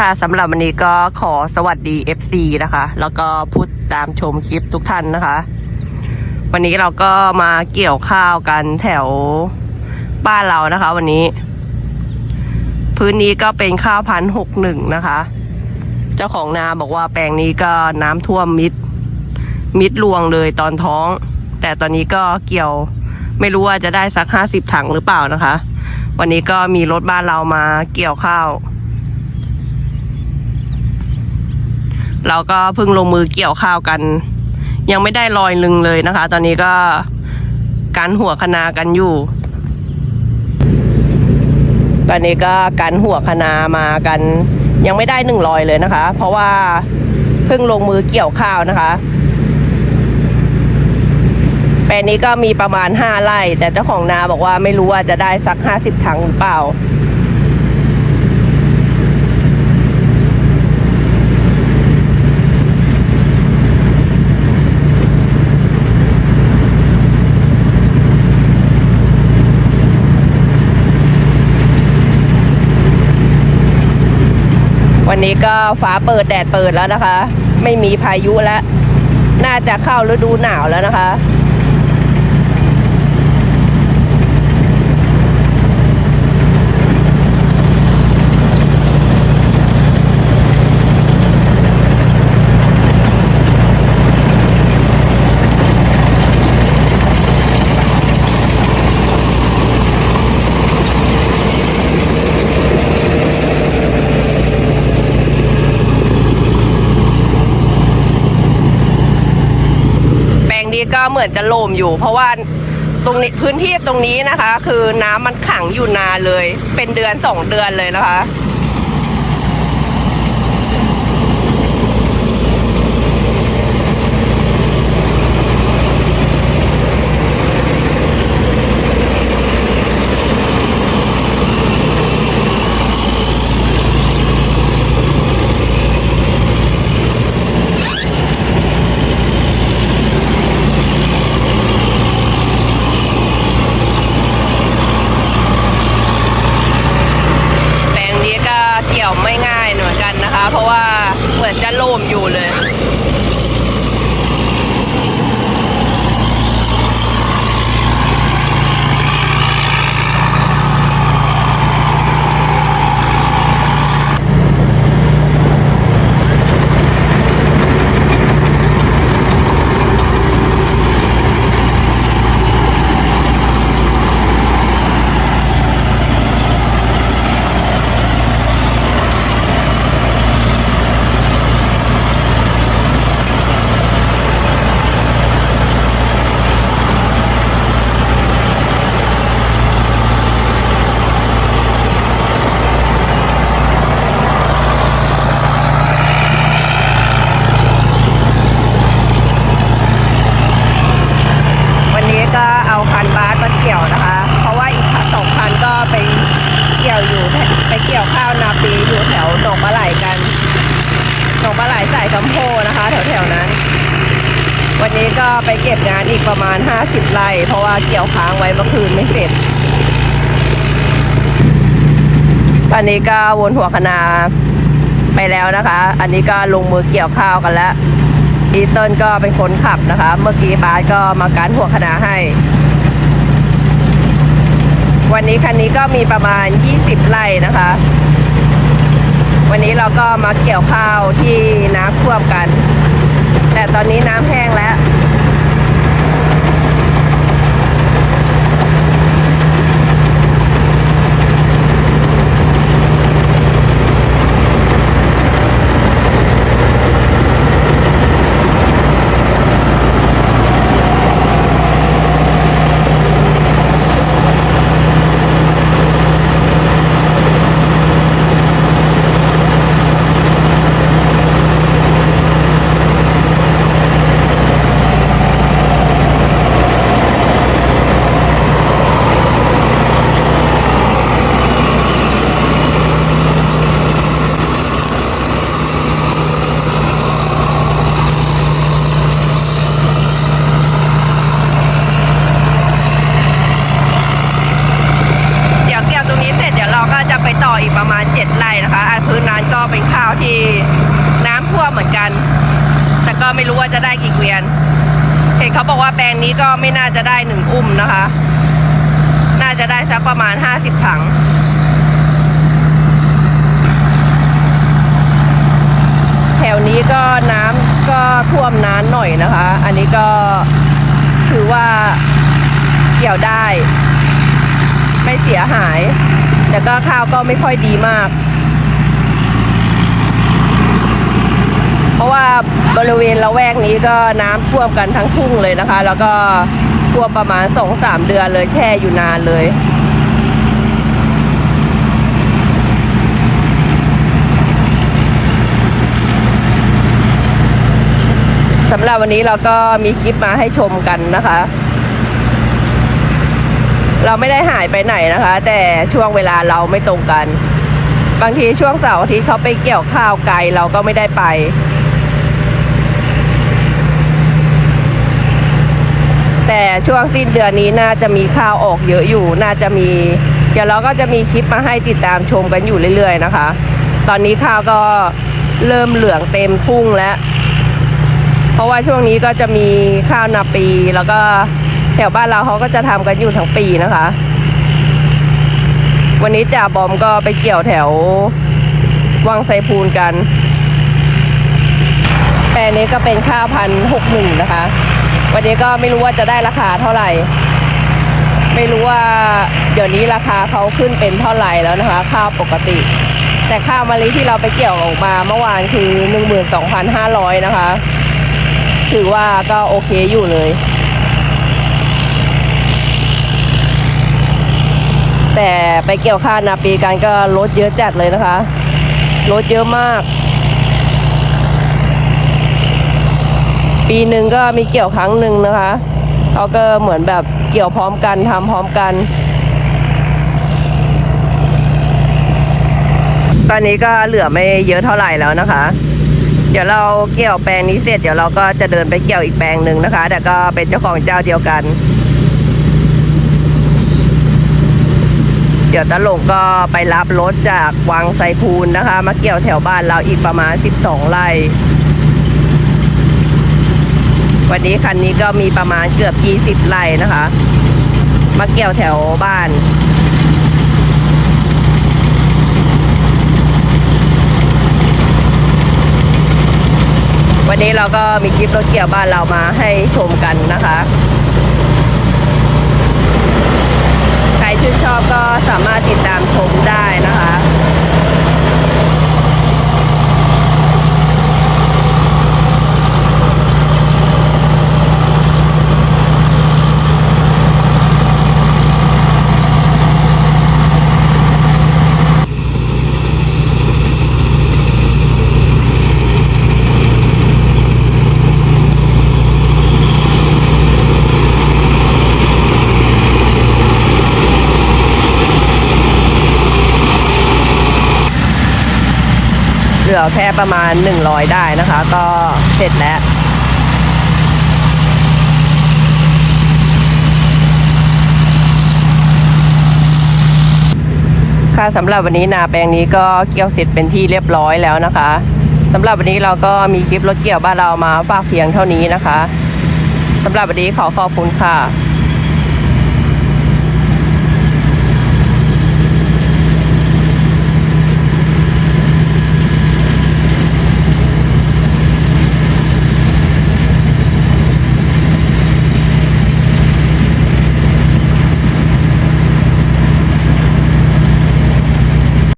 ค่ะสำหรับวันนี้ก็ขอสวัสดี FC นะคะ แล้วก็พูดตามชมคลิปทุกท่านนะคะ วันนี้เราก็มาเกี่ยวข้าวกันแถวบ้านเรานะคะ วันนี้ พื้นนี้ก็เป็นข้าวพันหกหนึ่งนะคะ เจ้าของนาบอกว่าแปลงนี้ก็น้ำท่วมมิด มิดรวงเลยตอนท้อง แต่ตอนนี้ก็เกี่ยวไม่รู้ว่าจะได้สักห้าสิบถังหรือเปล่านะคะ วันนี้ก็มีรถบ้านเรามาเกี่ยวข้าว เราก็เพิ่งลงมือเกี่ยวข้าวกัน ยังไม่ได้ลอยลึงเลยนะคะ ตอนนี้ก็กันหัวคณากันอยู่ ตอนนี้ก็กันหัวคณามากัน ยังไม่ได้หนึ่งลอยเลยนะคะ เพราะว่าเพิ่งลงมือเกี่ยวข้าวนะคะแปลงนี้ก็มีประมาณห้าไร่ แต่เจ้าของนาบอกว่าไม่รู้ว่าจะได้สักห้าสิบถังหรือเปล่า นี้ก็ฟ้าเปิดแดดเปิดแล้วนะคะ ไม่มีพายุแล้ว น่าจะเข้าฤดูหนาวแล้วนะคะ เหมือนจะโลมอยู่ เพราะว่าตรงนี้พื้นที่ตรงนี้นะคะ คือน้ำมันขังอยู่นานเลย เป็นเดือนสองเดือนเลยนะคะ แปลงนี้ก็เกี่ยวไม่ง่ายเหมือนกันนะคะ เพราะว่าเหมือนจะโลมอยู่เลย วันนี้ก็เอาคันบาสมาเกี่ยวนะคะ เพราะว่าอีกสองคันก็ไปเกี่ยวอยู่ไปเกี่ยวข้าวนาปีอยู่แถวหนองปลาไหลกันหนองปลาไหลสายกำโพนะคะแถวๆนั้น วันนี้ก็ไปเก็บงานอีกประมาณ 50 ไร่ เพราะว่าเกี่ยวค้างไว้เมื่อคืนไม่เสร็จ ตอนนี้ก็วนหัวคณาไปแล้วนะคะ อันนี้ก็ลงมือเกี่ยวข้าวกันแล้ว อีเติ้ลก็เป็นคนขับนะคะ เมื่อกี้บาสก็มาการหัวคณะให้ วันนี้คันนี้ก็มีประมาณ 20 ไร่นะคะ วันนี้เราก็มาเกี่ยวข้าวที่น้ำท่วมกัน แต่ตอนนี้น้ำแห้งแล้ว อีกประมาณ 7 ไร่นะคะ อันพื้นนั้นก็เป็นข้าวที่น้ำท่วมเหมือนกัน แต่ก็ไม่รู้ว่าจะได้กี่เกวียน เห็นเขาบอกว่าแปลงนี้ก็ไม่น่าจะได้หนึ่งอุ้มนะคะ น่าจะได้สักประมาณห้าสิบถังแถวนี้ก็น้ำก็ท่วมนานหน่อยนะคะ อันนี้ก็ถือว่าเกี่ยวได้ ไม่เสียหาย แต่ก็ข้าวก็ไม่ค่อยดีมาก เพราะว่าบริเวณละแวกนี้ก็น้ำท่วมกันทั้งทุ่งเลยนะคะ แล้วก็ท่วมประมาณสองสามเดือนเลยแช่อยู่นานเลยสำหรับวันนี้เราก็มีคลิปมาให้ชมกันนะคะ เราไม่ได้หายไปไหนนะคะ แต่ช่วงเวลาเราไม่ตรงกัน บางทีช่วงเสาร์อาทิตย์เขาไปเกี่ยวข้าวไกลเราก็ไม่ได้ไป แต่ช่วงสิ้นเดือนนี้น่าจะมีข้าวออกเยอะอยู่ น่าจะมี เดี๋ยวเราก็จะมีคลิปมาให้ติดตามชมกันอยู่เรื่อยๆนะคะ ตอนนี้ข้าวก็เริ่มเหลืองเต็มทุ่งแล้ว เพราะว่าช่วงนี้ก็จะมีข้าวนาปีแล้วก็ แถวบ้านเราเขาก็จะทำกันอยู่ทั้งปีนะคะ วันนี้จ่าบอมก็ไปเกี่ยวแถววังไซพูนกัน แปลนี้ก็เป็นข้าวพันหกหนึ่งนะคะ วันนี้ก็ไม่รู้ว่าจะได้ราคาเท่าไหร่ ไม่รู้ว่าเดี๋ยวนี้ราคาเขาขึ้นเป็นเท่าไหร่แล้วนะคะ ข้าวปกติ แต่ข้าวมะลิที่เราไปเกี่ยวออกมาเมื่อวานคือ 12,500 นะคะ ถือว่าก็โอเคอยู่เลย แต่ไปเกี่ยวข้าวนาปีกันก็ลดเยอะจัดเลยนะคะลดเยอะมาก ปีหนึ่งก็มีเกี่ยวครั้งหนึ่งนะคะเขาก็เหมือนแบบเกี่ยวพร้อมกันทำพร้อมกัน ตอนนี้ก็เหลือไม่เยอะเท่าไหร่แล้วนะคะ เดี๋ยวเราเกี่ยวแปลงนี้เสร็จเดี๋ยวเราก็จะเดินไปเกี่ยวอีกแปลงหนึ่งนะคะ แต่ก็เป็นเจ้าของเจ้าเดียวกัน ดี๋ยวตะหลงก็ไปรับรถจากวังไซพูนนะคะ มาเกี่ยวแถวบ้านเราอีกประมาณ 12 ไร่ วันนี้คันนี้ก็มีประมาณเกือบ 20 ไร่นะคะ มาเกี่ยวแถวบ้านวันนี้เราก็มีคลิปรถเกี่ยวบ้านเรามาให้ชมกันนะคะ ใคร ชื่นชอบก็สามารถติดตามชมได้นะคะ เหลือแค่ประมาณ 100 ได้นะคะ ก็เสร็จแล้วค่ะสำหรับวันนี้นาแปลงนี้ก็เกี่ยวเสร็จเป็นที่เรียบร้อยแล้วนะคะสำหรับวันนี้เราก็มีคลิปรถเกี่ยวบ้านเรามาฝากเพียงเท่านี้นะคะสำหรับวันนี้ขอขอบคุณค่ะ